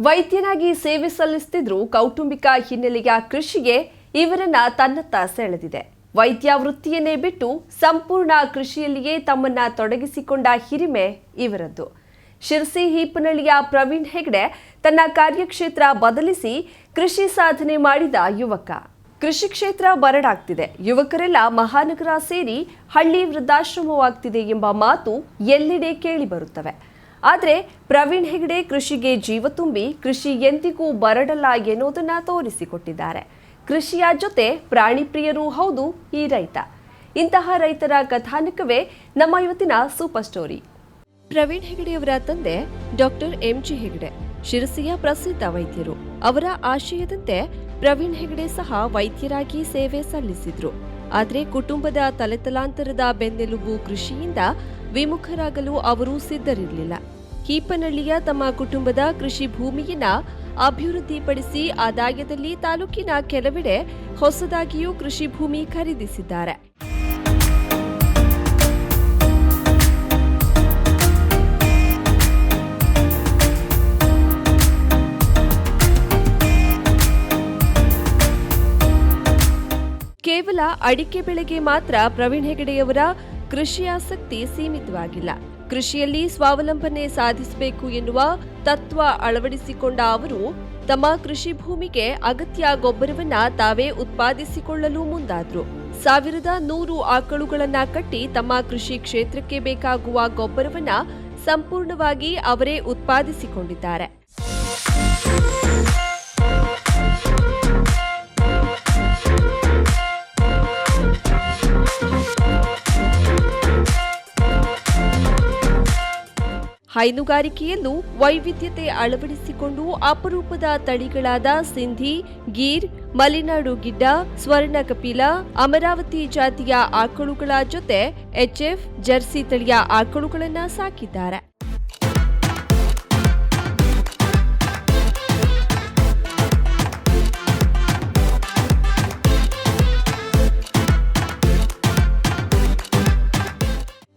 ವೈದ್ಯನಾಗಿ ಸೇವೆ ಸಲ್ಲಿಸ್ತಿದ್ರು ಕೌಟುಂಬಿಕ ಹಿನ್ನೆಲೆಯ ಕೃಷಿಗೆ ಇವರನ್ನ ತನ್ನತ್ತ ಸೆಳೆದಿದೆ. ವೈದ್ಯ ವೃತ್ತಿಯನ್ನೇ ಬಿಟ್ಟು ಸಂಪೂರ್ಣ ಕೃಷಿಯಲ್ಲಿಯೇ ತಮ್ಮನ್ನ ತೊಡಗಿಸಿಕೊಂಡ ಹಿರಿಮೆ ಇವರದ್ದು. ಶಿರ್ಸಿ ಹೀಪನಳ್ಳಿಯ ಪ್ರವೀಣ್ ಹೆಗ್ಡೆ ತನ್ನ ಕಾರ್ಯಕ್ಷೇತ್ರ ಬದಲಿಸಿ ಕೃಷಿ ಸಾಧನೆ ಮಾಡಿದ ಯುವಕ. ಕೃಷಿ ಕ್ಷೇತ್ರ ಬರಡಾಗ್ತಿದೆ. ಯುವಕರೆಲ್ಲ ಮಹಾನಗರ ಸೇರಿ ಹಳ್ಳಿ ವೃದ್ಧಾಶ್ರಮವಾಗ್ತಿದೆ ಎಂಬ ಮಾತು ಎಲ್ಲೆಡೆ ಕೇಳಿ ಬರುತ್ತವೆ. ಆದರೆ ಪ್ರವೀಣ್ ಹೆಗ್ಡೆ ಕೃಷಿಗೆ ಜೀವ ತುಂಬಿ ಕೃಷಿ ಎಂದಿಗೂ ಬರಡಲ್ಲ ಎನ್ನುವುದನ್ನು ತೋರಿಸಿಕೊಟ್ಟಿದ್ದಾರೆ. ಕೃಷಿಯ ಜೊತೆ ಪ್ರಾಣಿ ಪ್ರಿಯರೂ ಹೌದು ಈ ರೈತ. ಇಂತಹ ರೈತರ ಕಥಾನಕವೇ ನಮ್ಮ ಇವತ್ತಿನ ಸೂಪರ್ ಸ್ಟೋರಿ. ಪ್ರವೀಣ್ ಹೆಗಡೆಯವರ ತಂದೆ ಡಾಕ್ಟರ್ ಎಂಜಿ ಹೆಗಡೆ, ಶಿರಸಿಯ ಪ್ರಸಿದ್ಧ ವೈದ್ಯರು. ಅವರ ಆಶಯದಂತೆ ಪ್ರವೀಣ್ ಹೆಗಡೆ ಸಹ ವೈದ್ಯರಾಗಿ ಸೇವೆ ಸಲ್ಲಿಸಿದ್ರು. ಆದರೆ ಕುಟುಂಬದ ತಲೆತಲಾಂತರದ ಬೆನ್ನೆಲುಬು ಕೃಷಿಯಿಂದ ವಿಮುಖರಾಗಲು ಅವರು ಸಿದ್ಧರಿರಲಿಲ್ಲ. ಹೀಪನಹಳ್ಳಿಯ ತಮ್ಮ ಕುಟುಂಬದ ಕೃಷಿ ಭೂಮಿಯನ್ನ ಅಭಿವೃದ್ಧಿಪಡಿಸಿ ಆದಾಯದಲ್ಲಿ ತಾಲೂಕಿನ ಕೆಲವೆಡೆ ಹೊಸದಾಗಿಯೂ ಕೃಷಿ ಭೂಮಿ ಖರೀದಿಸಿದ್ದಾರೆ. ಕೇವಲ ಅಡಿಕೆ ಬೆಳೆಗೆ ಮಾತ್ರ ಪ್ರವೀಣ್ ಹೆಗಡೆಯವರ ಕೃಷಿ ಆಸಕ್ತಿ ಸೀಮಿತವಾಗಿಲ್ಲ. ಕೃಷಿಯಲ್ಲಿ ಸ್ವಾವಲಂಬನೆ ಸಾಧಿಸಬೇಕು ಎನ್ನುವ ತತ್ವ ಅಳವಡಿಸಿಕೊಂಡ ಅವರು, ತಮ್ಮ ಕೃಷಿ ಭೂಮಿಗೆ ಅಗತ್ಯ ಗೊಬ್ಬರವನ್ನ ತಾವೇ ಉತ್ಪಾದಿಸಿಕೊಳ್ಳಲು ಮುಂದಾದ್ರು. ಸಾವಿರದ ನೂರು ಆಕಳುಗಳನ್ನ ಕಟ್ಟಿ ತಮ್ಮ ಕೃಷಿ ಕ್ಷೇತ್ರಕ್ಕೆ ಬೇಕಾಗುವ ಗೊಬ್ಬರವನ್ನ ಸಂಪೂರ್ಣವಾಗಿ ಅವರೇ ಉತ್ಪಾದಿಸಿಕೊಂಡಿದ್ದಾರೆ. ಹೈನುಗಾರಿಕೆಯಲ್ಲೂ ವೈವಿಧ್ಯತೆ ಅಳವಡಿಸಿಕೊಂಡು ಅಪರೂಪದ ತಳಿಗಳಾದ ಸಿಂಧಿ, ಗೀರ್, ಮಲೆನಾಡು ಗಿಡ್ಡ ಸ್ವರ್ಣ ಕಪಿಲ ಅಮರಾವತಿ ಜಾತಿಯ ಆಕಳುಗಳ ಜೊತೆ ಎಚ್ಎಫ್, ಜರ್ಸಿ ತಳಿಯ ಆಕಳುಗಳನ್ನು ಸಾಕಿದ್ದಾರೆ.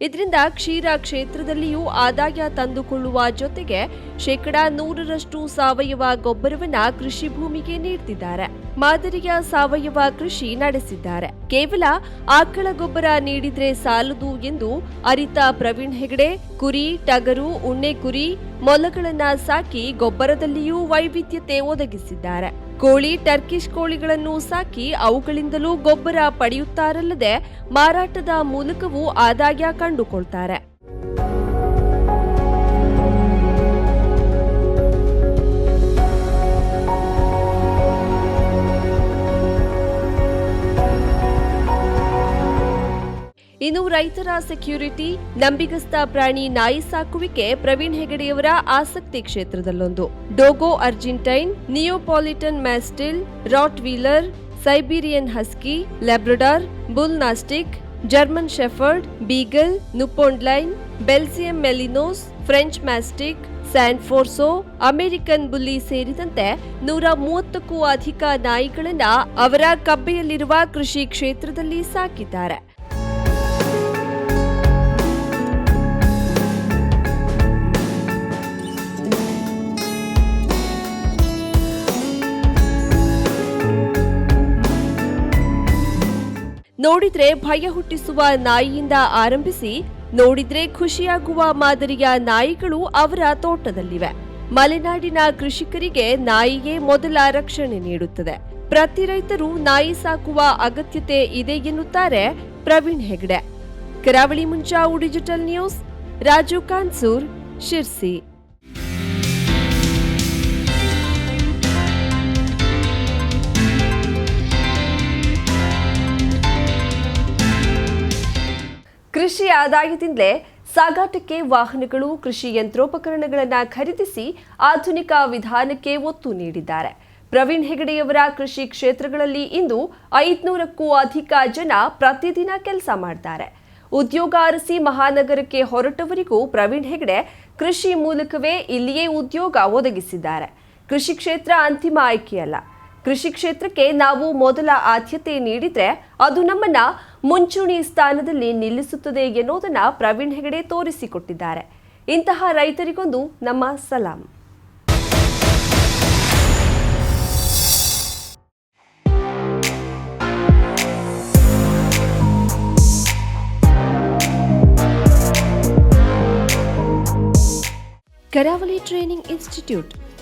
ಇದರಿಂದ ಕ್ಷೀರ ಕ್ಷೇತ್ರದಲ್ಲಿಯೂ ಆದಾಯ ತಂದುಕೊಳ್ಳುವ ಜೊತೆಗೆ ಶೇಕಡಾ ನೂರರಷ್ಟು ಸಾವಯವ ಗೊಬ್ಬರವನ್ನ ಕೃಷಿ ಭೂಮಿಗೆ ನೀಡುತ್ತಿದ್ದಾರೆ ಮಾದರಿಯ ಸಾವಯವ ಕೃಷಿ ನಡೆಸಿದ್ದಾರೆ. ಕೇವಲ ಆಕಳ ಗೊಬ್ಬರ ನೀಡಿದ್ರೆ ಸಾಲದು ಎಂದು ಅರಿತ ಪ್ರವೀಣ್ ಹೆಗಡೆ, ಕುರಿ, ಟಗರು, ಉಣ್ಣೆ ಕುರಿ ಮೊಲಗಳನ್ನ ಸಾಕಿ ಗೊಬ್ಬರದಲ್ಲಿಯೂ ವೈವಿಧ್ಯತೆ ಒದಗಿಸಿದ್ದಾರೆ. ಕೋಳಿ ಟರ್ಕಿಶ್ ಕೋಳಿಗಳನ್ನು ಸಾಕಿ ಅವುಗಳಿಂದಲೂ ಗೊಬ್ಬರ ಪಡೆಯುತ್ತಾರಲ್ಲದೆ ಮಾರಾಟದ ಮೂಲಕವೂ ಆದಾಯ ಕಂಡುಕೊಳ್ತಾರೆ. ಇನ್ನು ರೈತರ ಸೆಕ್ಯೂರಿಟಿ, ನಂಬಿಗಸ್ತ ಪ್ರಾಣಿ ನಾಯಿ ಸಾಕುವಿಕೆ ಪ್ರವೀಣ್ ಹೆಗಡೆಯವರ ಆಸಕ್ತಿ ಕ್ಷೇತ್ರದಲ್ಲೊಂದು. Dogo Argentine, Neapolitan mastiff, Rottweiler, Siberian husky, Labrador, bull mastiff, German shepherd, beagle Newfoundland Belgian Malinois, French mastiff ಸ್ಯಾನ್ಫೋರ್ಸೋ American bully ಸೇರಿದಂತೆ ನೂರ ಮೂವತ್ತಕ್ಕೂ ಅಧಿಕ ನಾಯಿಗಳನ್ನು ಅವರ ಕಬ್ಬೆಯಲ್ಲಿರುವ ಕೃಷಿ ಕ್ಷೇತ್ರದಲ್ಲಿ ಸಾಕಿದ್ದಾರೆ. ನೋಡಿದ್ರೆ ಭಯ ಹುಟ್ಟಿಸುವ ನಾಯಿಯಿಂದ ಆರಂಭಿಸಿ ನೋಡಿದ್ರೆ ಖುಷಿಯಾಗುವ ಮಾದರಿಯ ನಾಯಿಗಳು ಅವರ ತೋಟದಲ್ಲಿವೆ. ಮಲೆನಾಡಿನ ಕೃಷಿಕರಿಗೆ ನಾಯಿಯೇ ಮೊದಲ ರಕ್ಷಣೆ ನೀಡುತ್ತದೆ. ಪ್ರತಿ ರೈತರು ನಾಯಿ ಸಾಕುವ ಅಗತ್ಯತೆ ಇದೆ ಎನ್ನುತ್ತಾರೆ Praveen Hegde. Karavali Munjavu digital news, Raju Kansur, Sirsi. ಕೃಷಿ ಆದಾಯದಿಂದಲೇ ಸಾಗಾಟಕ್ಕೆ ವಾಹನಗಳು, ಕೃಷಿ ಯಂತ್ರೋಪಕರಣಗಳನ್ನು ಖರೀದಿಸಿ ಆಧುನಿಕ ವಿಧಾನಕ್ಕೆ ಒತ್ತು ನೀಡಿದ್ದಾರೆ. ಪ್ರವೀಣ್ ಹೆಗಡೆಯವರ ಕೃಷಿ ಕ್ಷೇತ್ರಗಳಲ್ಲಿ ಇಂದು ಐದುನೂರಕ್ಕೂ ಅಧಿಕ ಜನ ಪ್ರತಿದಿನ ಕೆಲಸ ಮಾಡ್ತಾರೆ. ಉದ್ಯೋಗ ಅರಸಿ ಮಹಾನಗರಕ್ಕೆ ಹೊರಟವರಿಗೂ ಪ್ರವೀಣ್ ಹೆಗಡೆ ಕೃಷಿ ಮೂಲಕವೇ ಇಲ್ಲಿಯೇ ಉದ್ಯೋಗ ಒದಗಿಸಿದ್ದಾರೆ. ಕೃಷಿ ಕ್ಷೇತ್ರ ಅಂತಿಮ ಆಯ್ಕೆಯಲ್ಲ. ಕೃಷಿ ಕ್ಷೇತ್ರಕ್ಕೆ ನಾವು ಮೊದಲ ಆದ್ಯತೆ ನೀಡಿದ್ರೆ ಅದು ನಮ್ಮನ್ನ ಮುಂಚೂಣಿ ಸ್ಥಾನದಲ್ಲಿ ನಿಲ್ಲಿಸುತ್ತದೆ ಎನ್ನುವುದನ್ನು ಪ್ರವೀಣ್ ಹೆಗಡೆ ತೋರಿಸಿಕೊಟ್ಟಿದ್ದಾರೆ. ಇಂತಹ ರೈತರಿಗೊಂದು ನಮ್ಮ ಸಲಾಂ. Karavali training institute